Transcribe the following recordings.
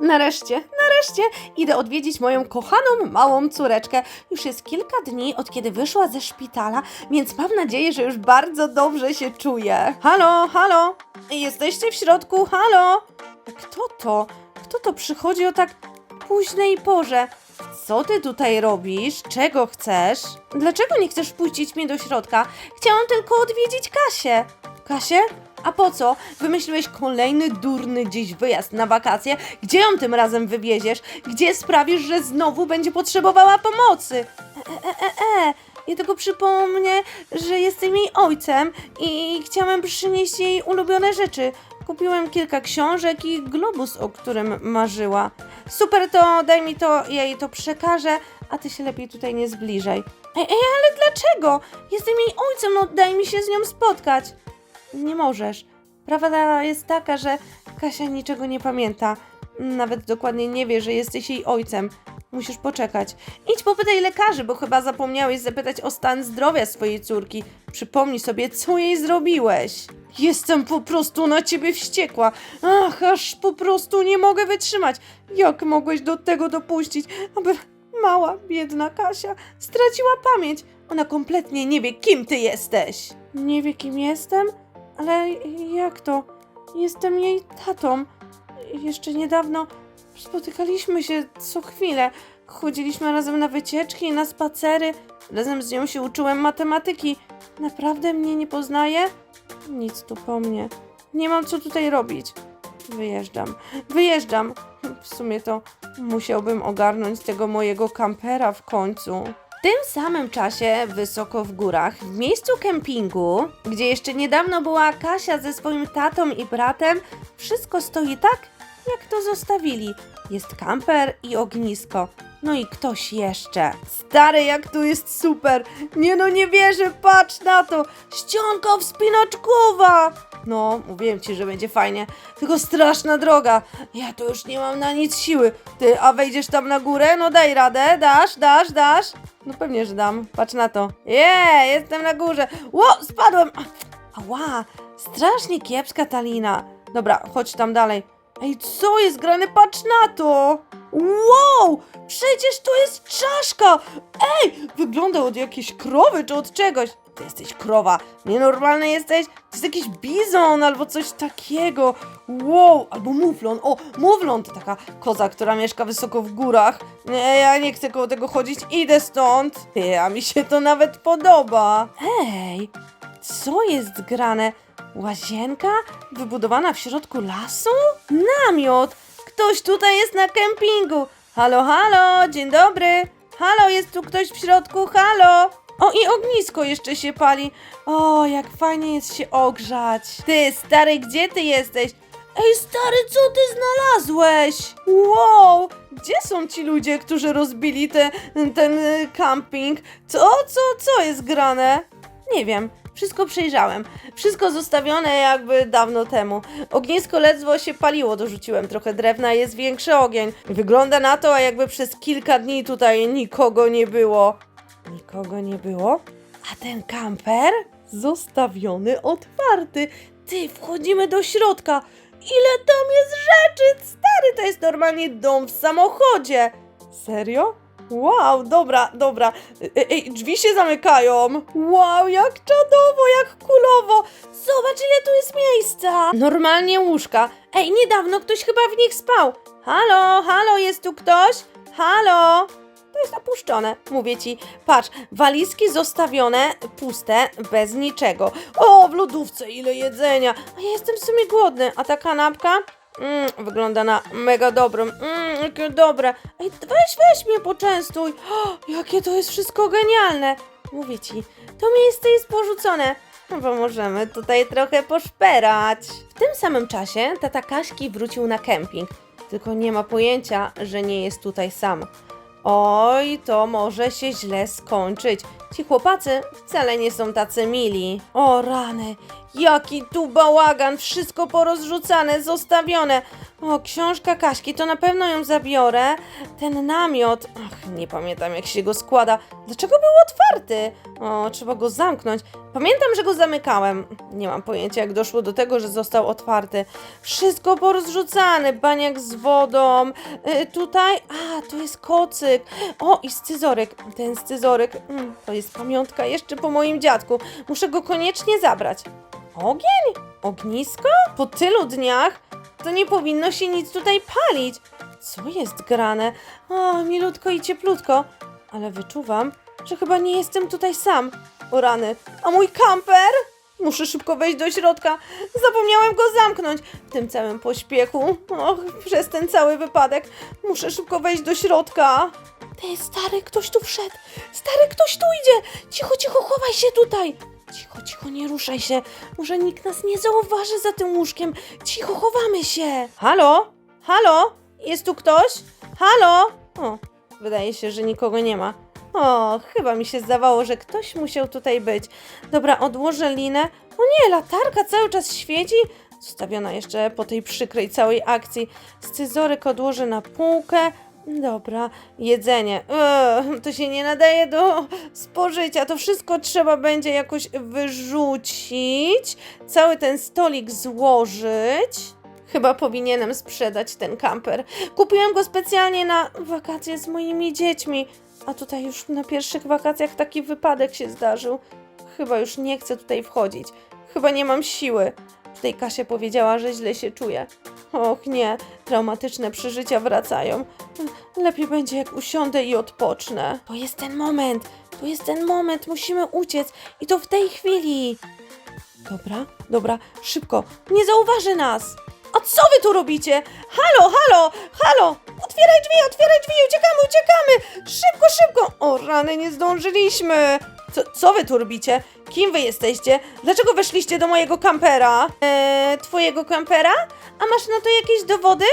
Nareszcie, nareszcie idę odwiedzić moją kochaną małą córeczkę. Już jest kilka dni od kiedy wyszła ze szpitala, więc mam nadzieję, że już bardzo dobrze się czuje. Halo, halo, jesteście w środku, halo? Kto to? Kto to przychodzi o tak późnej porze? Co ty tutaj robisz? Czego chcesz? Dlaczego nie chcesz wpuścić mnie do środka? Chciałam tylko odwiedzić Kasię. Kasię? A po co? Wymyśliłeś kolejny durny dziś wyjazd na wakacje? Gdzie ją tym razem wywieziesz? Gdzie sprawisz, że znowu będzie potrzebowała pomocy? E, e, e, e. Ja tylko przypomnę, że jestem jej ojcem i chciałem przynieść jej ulubione rzeczy. Kupiłem kilka książek i globus, o którym marzyła. Super, to daj mi to, ja jej to przekażę, a ty się lepiej tutaj nie zbliżaj. Ej, ej, ale dlaczego? Jestem jej ojcem, no daj mi się z nią spotkać. Nie możesz. Prawda jest taka, że Kasia niczego nie pamięta. Nawet dokładnie nie wie, że jesteś jej ojcem. Musisz poczekać. Idź popytaj lekarzy, bo chyba zapomniałeś zapytać o stan zdrowia swojej córki. Przypomnij sobie, co jej zrobiłeś. Jestem po prostu na ciebie wściekła. Ach, aż po prostu nie mogę wytrzymać. Jak mogłeś do tego dopuścić, aby mała, biedna Kasia straciła pamięć? Ona kompletnie nie wie, kim ty jesteś. Nie wie, kim jestem? Ale jak to? Jestem jej tatą. Jeszcze niedawno spotykaliśmy się co chwilę. Chodziliśmy razem na wycieczki na spacery. Razem z nią się uczyłem matematyki. Naprawdę mnie nie poznaje? Nic tu po mnie. Nie mam co tutaj robić. Wyjeżdżam. Wyjeżdżam. W sumie to musiałbym ogarnąć tego mojego kampera w końcu. Tym samym czasie, wysoko w górach, w miejscu kempingu, gdzie jeszcze niedawno była Kasia ze swoim tatą i bratem, wszystko stoi tak, jak to zostawili. Jest kamper i ognisko. No i ktoś jeszcze. Stary, jak tu jest super! Nie no, nie wierzę, patrz na to! Ścianka wspinaczkowa! No, mówiłem ci, że będzie fajnie. Tylko straszna droga. Ja to już nie mam na nic siły. Ty, a wejdziesz tam na górę? No daj radę. Dasz, dasz, dasz? No pewnie, że dam. Patrz na to. Je, jestem na górze. Ło, spadłem! Ała, strasznie kiepska ta lina. Dobra, chodź tam dalej. Ej, co jest grane? Patrz na to! Wow! Przecież to jest czaszka! Ej, wygląda od jakiejś krowy czy od czegoś. Ty jesteś krowa. Nienormalny jesteś? To jest jakiś bizon albo coś takiego. Wow, albo muflon. O, muflon to taka koza, która mieszka wysoko w górach. Nie, ja nie chcę koło tego chodzić. Idę stąd. Ty, a mi się to nawet podoba. Ej, co jest grane? Łazienka? Wybudowana w środku lasu? Namiot! Ktoś tutaj jest na kempingu! Halo, halo, dzień dobry! Halo, jest tu ktoś w środku, halo! O, i ognisko jeszcze się pali. O, jak fajnie jest się ogrzać. Ty, stary, gdzie ty jesteś? Ej, stary, co ty znalazłeś? Wow, gdzie są ci ludzie, którzy rozbili te, ten y, camping? Co, co, co jest grane? Nie wiem. Wszystko przejrzałem. Wszystko zostawione jakby dawno temu. Ognisko ledwo się paliło, dorzuciłem trochę drewna, jest większy ogień. Wygląda na to, jakby przez kilka dni tutaj nikogo nie było. Nikogo nie było? A ten kamper? Zostawiony, otwarty. Ty, wchodzimy do środka. Ile tam jest rzeczy? Stary, to jest normalnie dom w samochodzie. Serio? Wow, dobra, dobra. Ej, ej, drzwi się zamykają. Wow, jak czadowo, jak kulowo. Zobacz, ile tu jest miejsca. Normalnie łóżka. Ej, niedawno ktoś chyba w nich spał. Halo, halo, jest tu ktoś? Halo? To jest opuszczone, mówię ci. Patrz, walizki zostawione, puste, bez niczego. O, w lodówce ile jedzenia. A ja jestem w sumie głodny. A ta kanapka? Mm, wygląda na mega dobrą. Mm, jakie dobre. Ej, weź, weź mnie poczęstuj. O, jakie to jest wszystko genialne. Mówię ci, to miejsce jest porzucone. No bo możemy tutaj trochę poszperać. W tym samym czasie tata Kaśki wrócił na kemping. Tylko nie ma pojęcia, że nie jest tutaj sam. Oj, to może się źle skończyć. Ci chłopacy wcale nie są tacy mili. O rany, jaki tu bałagan, wszystko porozrzucane, zostawione. O, książka Kaśki, to na pewno ją zabiorę. Ten namiot, ach, nie pamiętam jak się go składa. Dlaczego był otwarty? O, trzeba go zamknąć. Pamiętam, że go zamykałem. Nie mam pojęcia, jak doszło do tego, że został otwarty. Wszystko porozrzucane, baniak z wodą. Y, tutaj, a, to jest kocyk. O, i scyzoryk. Ten scyzoryk, mm, to jest pamiątka jeszcze po moim dziadku. Muszę go koniecznie zabrać. Ogień? Ognisko? Po tylu dniach? To nie powinno się nic tutaj palić. Co jest grane? O, milutko i cieplutko. Ale wyczuwam, że chyba nie jestem tutaj sam. O rany. A mój kamper? Muszę szybko wejść do środka. Zapomniałem go zamknąć. W tym całym pośpiechu. Och, przez ten cały wypadek. Muszę szybko wejść do środka. Ty, stary, ktoś tu wszedł. Stary, ktoś tu idzie. Cicho, cicho, chowaj się tutaj. Cicho, cicho, nie ruszaj się. Może nikt nas nie zauważy za tym łóżkiem. Cicho, chowamy się. Halo? Halo? Jest tu ktoś? Halo? O, wydaje się, że nikogo nie ma. O, chyba mi się zdawało, że ktoś musiał tutaj być. Dobra, odłożę linę. O nie, latarka cały czas świeci. Zostawiona jeszcze po tej przykrej całej akcji. Scyzoryk odłożę na półkę. Dobra, jedzenie. Ugh, to się nie nadaje do spożycia. To wszystko trzeba będzie jakoś wyrzucić. Cały ten stolik złożyć. Chyba powinienem sprzedać ten kamper. Kupiłem go specjalnie na wakacje z moimi dziećmi. A tutaj już na pierwszych wakacjach taki wypadek się zdarzył. Chyba już nie chcę tutaj wchodzić. Chyba nie mam siły. Tutaj Kasia powiedziała, że źle się czuje. Och nie, traumatyczne przeżycia wracają. Lepiej będzie jak usiądę i odpocznę. To jest ten moment, to jest ten moment, musimy uciec i to w tej chwili. Dobra, dobra, szybko, nie zauważy nas. A co wy tu robicie? Halo, halo, halo! Otwieraj drzwi, otwieraj drzwi, uciekamy, uciekamy! Szybko, szybko! O rany, nie zdążyliśmy! Co, co wy tu robicie? Kim wy jesteście? Dlaczego weszliście do mojego kampera? Eee, twojego kampera? A masz na to jakieś dowody?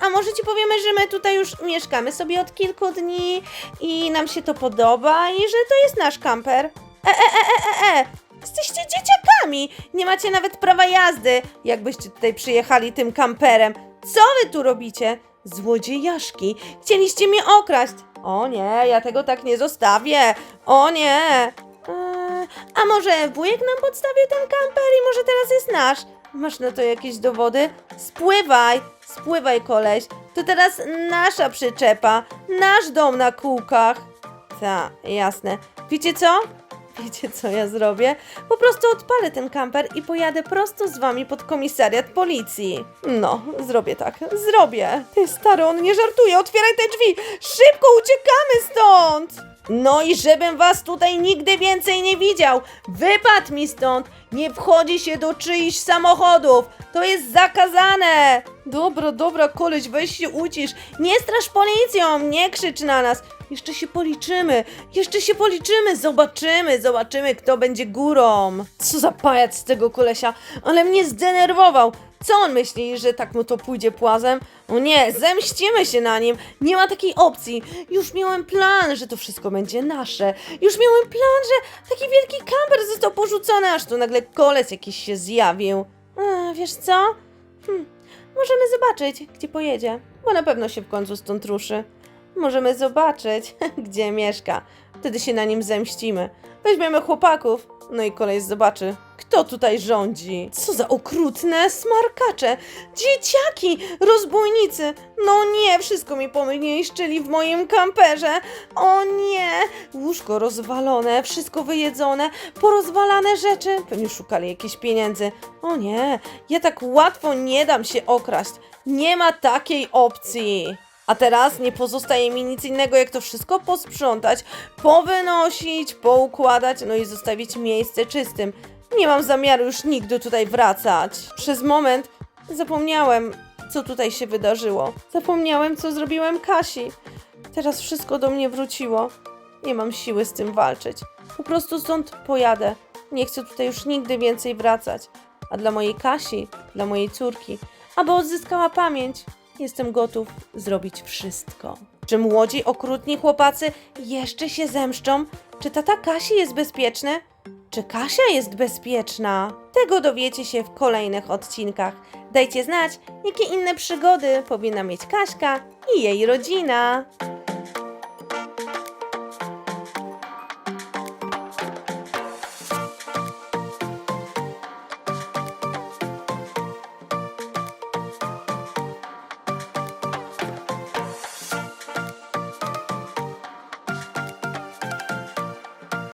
A może ci powiemy, że my tutaj już mieszkamy sobie od kilku dni i nam się to podoba i że to jest nasz kamper? E, e, e, e, e, e! Jesteście dzieciakami! Nie macie nawet prawa jazdy, jakbyście tutaj przyjechali tym kamperem. Co wy tu robicie? Złodziejaszki! Chcieliście mnie okraść! O nie, ja tego tak nie zostawię! O nie! Eee, a może wujek nam podstawił ten kamper i może teraz jest nasz? Masz na to jakieś dowody? Spływaj! Spływaj, koleś! To teraz nasza przyczepa, nasz dom na kółkach. Ta, jasne. Wiecie co? Wiecie co ja zrobię? Po prostu odpalę ten kamper i pojadę prosto z wami pod komisariat policji. No, zrobię tak, zrobię. Ty stary, on nie żartuje, otwieraj te drzwi! Szybko uciekamy stąd! No i żebym was tutaj nigdy więcej nie widział! Wypadł mi stąd! Nie wchodzi się do czyichś samochodów! To jest zakazane! Dobra, dobra, koleś, weź się ucisz. Nie strasz policją, nie krzycz na nas. Jeszcze się policzymy, jeszcze się policzymy, zobaczymy, zobaczymy, kto będzie górą. Co za pajac z tego kolesia, ale mnie zdenerwował. Co on myśli, że tak mu to pójdzie płazem? O nie, zemścimy się na nim. Nie ma takiej opcji. Już miałem plan, że to wszystko będzie nasze. Już miałem plan, że taki wielki kamper został porzucony, aż tu nagle koleś jakiś się zjawił. A, wiesz co? Hm, możemy zobaczyć, gdzie pojedzie, bo na pewno się w końcu stąd ruszy. Możemy zobaczyć, gdzie mieszka. Wtedy się na nim zemścimy. Weźmiemy chłopaków, no i kolej zobaczy, kto tutaj rządzi. Co za okrutne smarkacze! Dzieciaki! Rozbójnicy! No nie, wszystko mi pomyśleli w moim kamperze. O nie! Łóżko rozwalone, wszystko wyjedzone, porozwalane rzeczy. Pewnie szukali jakichś pieniędzy. O nie, ja tak łatwo nie dam się okraść. Nie ma takiej opcji. A teraz nie pozostaje mi nic innego, jak to wszystko posprzątać, powynosić, poukładać, no i zostawić miejsce czystym. Nie mam zamiaru już nigdy tutaj wracać. Przez moment zapomniałem, co tutaj się wydarzyło. Zapomniałem, co zrobiłem Kasi. Teraz wszystko do mnie wróciło. Nie mam siły z tym walczyć. Po prostu stąd pojadę. Nie chcę tutaj już nigdy więcej wracać. A dla mojej Kasi, dla mojej córki, aby odzyskała pamięć, jestem gotów zrobić wszystko. Czy młodzi, okrutni chłopacy jeszcze się zemszczą? Czy tata Kasi jest bezpieczny? czy Kasia jest bezpieczna? Tego dowiecie się w kolejnych odcinkach. Dajcie znać, jakie inne przygody powinna mieć Kaśka i jej rodzina.